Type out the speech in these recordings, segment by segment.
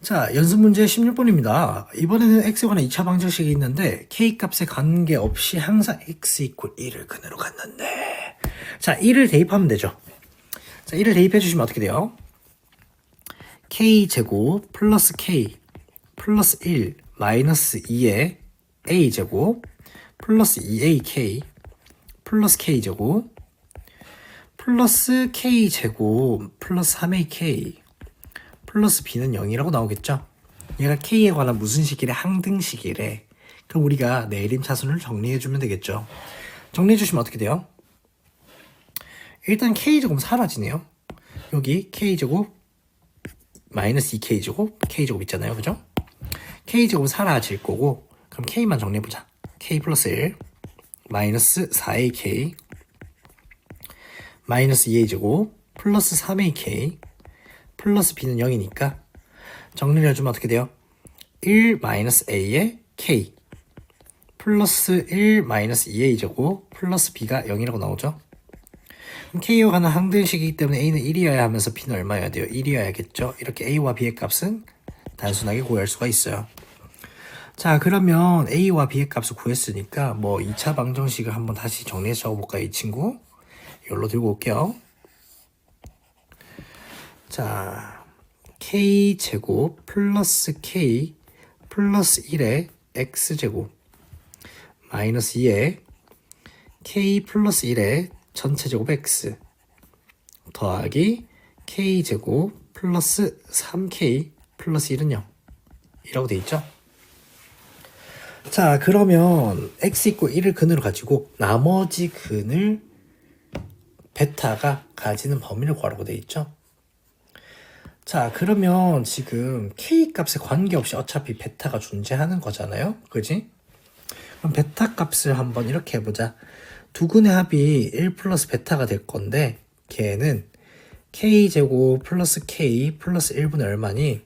자, 연습 문제 16번입니다. 이번에는 x에 관한 2차 방정식이 있는데 k 값에 관계없이 항상 x 이퀄 1을 근으로 갔는데 자, 1을 대입하면 되죠. 자, 1을 대입해 주시면 어떻게 돼요? k 제곱 플러스 k 플러스 1 마이너스 2의 a 제곱 플러스 2ak 플러스 k 제곱 플러스 k 제곱 플러스 3ak 플러스 b는 0이라고 나오겠죠? 얘가 k에 관한 무슨 식이래? 항등식이래. 그럼 우리가 내림 차순을 정리해주면 되겠죠? 정리해주시면 어떻게 돼요? 일단 k제곱 사라지네요. 여기 k제곱 마이너스 2k제곱 k제곱 있잖아요. 그죠? k제곱 사라질 거고 그럼 k만 정리해보자. K 플러스 1 마이너스 4ak 마이너스 2a제곱 플러스 3ak 플러스 b는 0이니까 정리를 해주면 어떻게 돼요? 1 마이너스 a의 k 플러스 1 마이너스 2a 제곱 플러스 b가 0이라고 나오죠? 그럼 k와 가는 항등식이기 때문에 a는 1이어야 하면서 b는 얼마여야 돼요? 1이어야겠죠? 이렇게 a와 b의 값은 단순하게 구할 수가 있어요. 자 그러면 a와 b의 값을 구했으니까 뭐 2차 방정식을 한번 다시 정리해서 적어볼까요? 이 친구 이걸로 들고 올게요. 자, k 제곱 플러스 k 플러스 1의 x 제곱 마이너스 2의 k 플러스 1의 전체 제곱 x 더하기 k 제곱 플러스 3k 플러스 1은 0 이라고 돼 있죠? 자, 그러면 x 있고 1을 근으로 가지고 나머지 근을 베타가 가지는 범위를 구하라고 돼 있죠? 자, 그러면 지금 k 값에 관계없이 어차피 베타가 존재하는 거잖아요. 그지? 그럼 베타 값을 한번 이렇게 해보자. 두 근의 합이 1 플러스 베타가 될 건데, 걔는 k제곱 플러스 k 플러스 1분의 얼마니?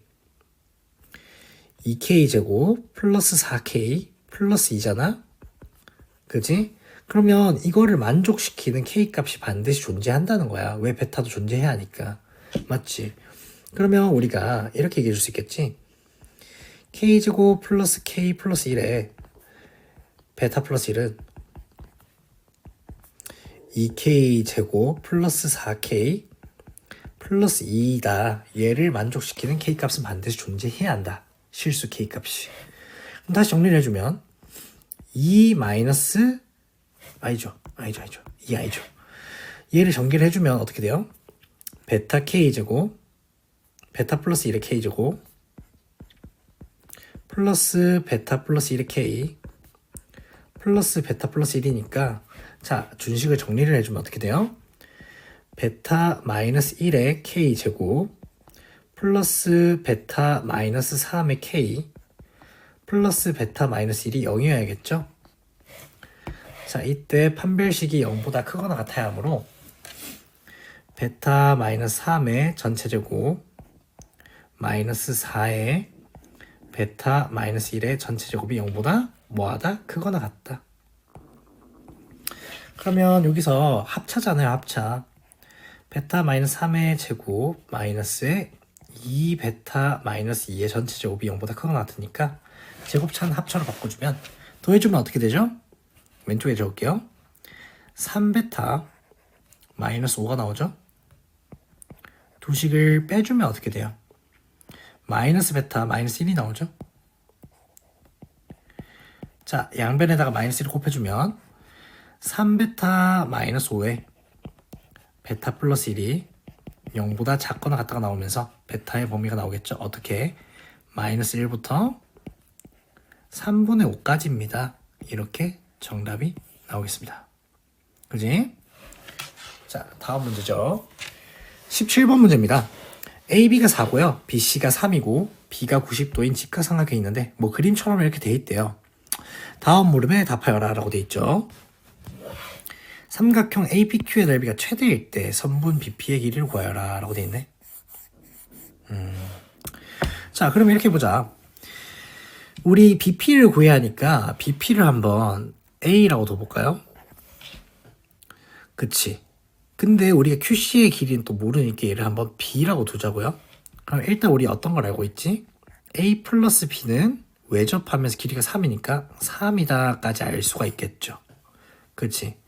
2k제곱 플러스 4k 플러스 2잖아? 그지? 그러면 이거를 만족시키는 k 값이 반드시 존재한다는 거야. 왜 베타도 존재해야 하니까. 맞지? 그러면 우리가 이렇게 얘기해 줄 수 있겠지. k제곱 플러스 k 플러스 1에 베타 플러스 1은 2k제곱 플러스 4k 플러스 2다. 얘를 만족시키는 k 값은 반드시 존재해야 한다. 실수 k 값이. 그럼 다시 정리를 해주면 2 마이너스 아니죠. 아니죠. 아니죠. 2 아니죠. 얘를 전개를 해주면 어떻게 돼요? 베타 k제곱 베타 플러스 1의 k제곱 플러스 베타 플러스 1의 k 플러스 베타 플러스 1이니까 자 준식을 정리를 해주면 어떻게 돼요? 베타 마이너스 1의 k제곱 플러스 베타 마이너스 3의 k 플러스 베타 마이너스 1이 0이어야겠죠? 자 이때 판별식이 0보다 크거나 같아야 하므로 베타 마이너스 3의 전체 제곱 마이너스 4의 베타 마이너스 1의 전체 제곱이 0보다 뭐하다? 크거나 같다. 그러면 여기서 합차잖아요, 합차. 베타 마이너스 3의 제곱 마이너스의 2 베타 마이너스 2의 전체 제곱이 0보다 크거나 같으니까 제곱차는 합차로 바꿔주면 더해주면 어떻게 되죠? 왼쪽에 적을게요. 3 베타 마이너스 5가 나오죠? 두식을 빼주면 어떻게 돼요? 마이너스 베타 마이너스 1이 나오죠? 자, 양변에다가 마이너스 1을 곱해주면 3베타 마이너스 5에 베타 플러스 1이 0보다 작거나 같다가 나오면서 베타의 범위가 나오겠죠? 어떻게? 마이너스 1부터 3분의 5까지입니다. 이렇게 정답이 나오겠습니다. 그지? 자, 다음 문제죠. 17번 문제입니다. AB가 4고요. BC가 3이고 B가 90도인 직각삼각형이 있는데 뭐 그림처럼 이렇게 돼 있대요. 다음 물음에 답하여라 라고 돼 있죠. 삼각형 APQ의 넓이가 최대일 때 선분 BP의 길이를 구하여라 라고 돼 있네. 음. 자, 그럼 이렇게 보자. 우리 BP를 구해야 하니까 BP를 한번 a라고 둬볼까요? 그치. 근데 우리가 QC의 길이는 또 모르니까 얘를 한번 b라고 두자고요. 그럼 일단 우리 어떤 걸 알고 있지? a 플러스 b는 외접하면서 길이가 3이니까 3이다까지 알 수가 있겠죠. 그치.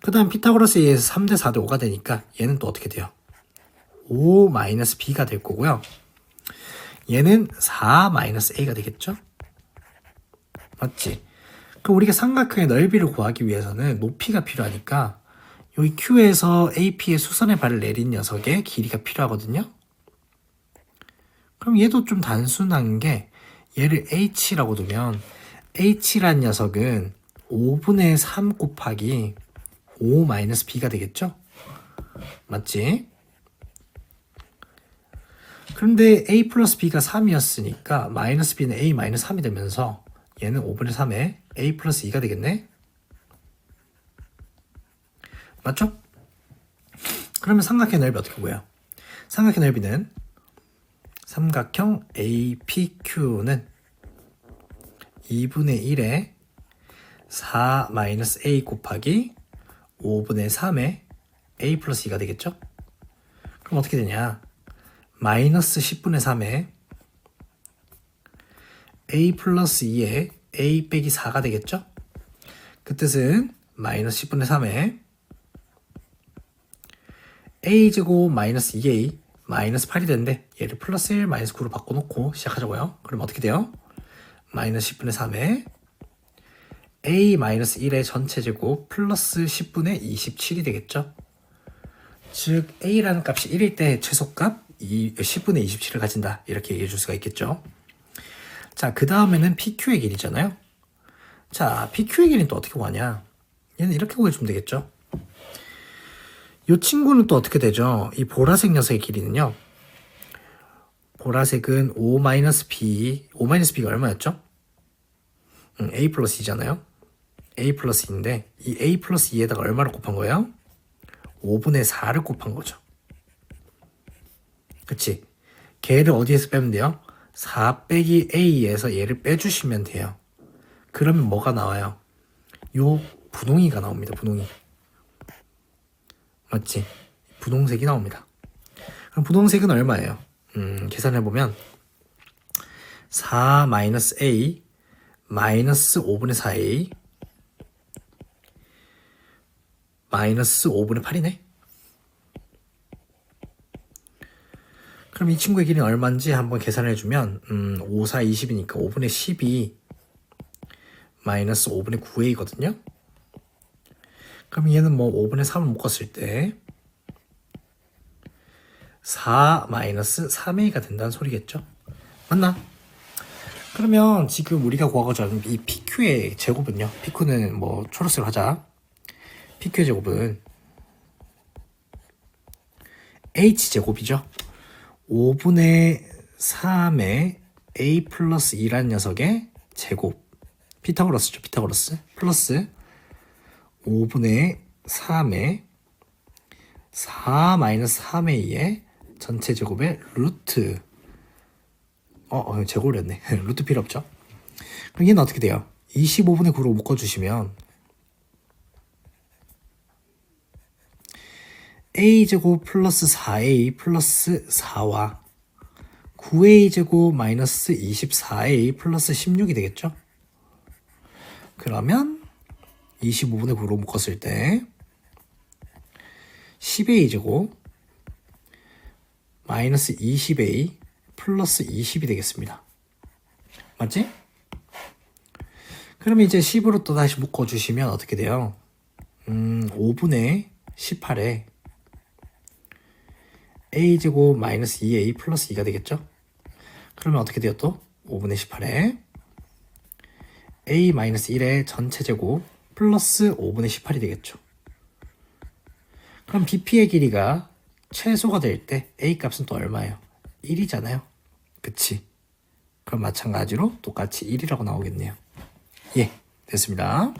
그 다음 피타고라스에 의해서 3대 4대 5가 되니까 얘는 또 어떻게 돼요? 5 마이너스 b가 될 거고요. 얘는 4 마이너스 a가 되겠죠? 맞지? 그럼 우리가 삼각형의 넓이를 구하기 위해서는 높이가 필요하니까 여기 Q에서 AP의 수선의 발을 내린 녀석의 길이가 필요하거든요. 그럼 얘도 좀 단순한 게 얘를 H라고 두면 H란 녀석은 5분의 3 곱하기 5 마이너스 B가 되겠죠? 맞지? 그런데 A 플러스 B가 3이었으니까 마이너스 B는 A 마이너스 3이 되면서 얘는 5분의 3에 A 플러스 2가 되겠네? 맞죠? 그러면 삼각형 넓이 어떻게 보여요? 삼각형 넓이는 삼각형 APQ는 2분의 1에 4 마이너스 A 곱하기 5분의 3에 A 플러스 2가 되겠죠? 그럼 어떻게 되냐? 마이너스 10분의 3에 A 플러스 2에 A 빼기 4가 되겠죠? 그 뜻은 마이너스 10분의 3에 a제곱 마이너스 2a 마이너스 8이 되는데 얘를 플러스 1 마이너스 9로 바꿔놓고 시작하자고요. 그럼 어떻게 돼요? 마이너스 10분의 3에 a 마이너스 1의 전체 제곱 플러스 10분의 27이 되겠죠? 즉 a라는 값이 1일 때 최소값 2, 10분의 27을 가진다 이렇게 얘기해 줄 수가 있겠죠. 자, 그 다음에는 PQ의 길이잖아요. 자, PQ의 길이는 또 어떻게 구하냐? 얘는 이렇게 구해주면 되겠죠. 이 친구는 또 어떻게 되죠? 이 보라색 녀석의 길이는요. 보라색은 5-b, 5-b가 얼마였죠? 음, a 플러스 2잖아요. A 플러스 2인데 이 a 플러스 2에다가 얼마를 곱한 거예요? 5분의 4를 곱한 거죠. 그치? 걔를 어디에서 빼면 돼요? 4 빼기 a에서 얘를 빼주시면 돼요. 그러면 뭐가 나와요? 요 분홍이가 나옵니다. 분홍이. 맞지? 분홍색이 나옵니다. 그럼 분홍색은 얼마예요? 음, 계산해보면 4 마이너스 a 마이너스 5분의 4a 마이너스 5분의 8이네. 그럼 이 친구의 길이는 얼마인지 한번 계산해 주면 음, 5, 4, 20이니까 5분의 12 마이너스 5분의 9a거든요. 그럼 얘는 뭐 5분의 3을 묶었을 때 4 마이너스 3a가 된다는 소리겠죠? 맞나? 그러면 지금 우리가 구하고자 하는 이 PQ의 제곱은요. PQ는 뭐 초록색으로 하자. PQ의 제곱은 H제곱이죠. 5분의 3의 A 플러스 2란 녀석의 제곱. 피타고라스죠. 피타고라스. 플러스 5분의 3의 4 마이너스 3의 2의 전체 제곱의 루트 어, 어 제곱이었네 루트 필요 없죠 그럼 얘는 어떻게 돼요 25분의 9로 묶어주시면 a제곱 플러스 4a 플러스 4와 9a제곱 마이너스 24a 플러스 16이 되겠죠 그러면 25분의 9로 묶었을 때 10a 제곱 마이너스 20a 플러스 20이 되겠습니다. 맞지? 그럼 이제 10으로 또 다시 묶어주시면 어떻게 돼요? 음, 5분의 18에 a제곱 마이너스 2a 플러스 2가 되겠죠? 그러면 어떻게 돼요 또? 5분의 18에 a 마이너스 1의 전체 제곱 플러스 5분의 18이 되겠죠. 그럼 BP의 길이가 최소가 될 때 A 값은 또 얼마예요? 1이잖아요. 그치? 그럼 마찬가지로 똑같이 1이라고 나오겠네요. 예, 됐습니다.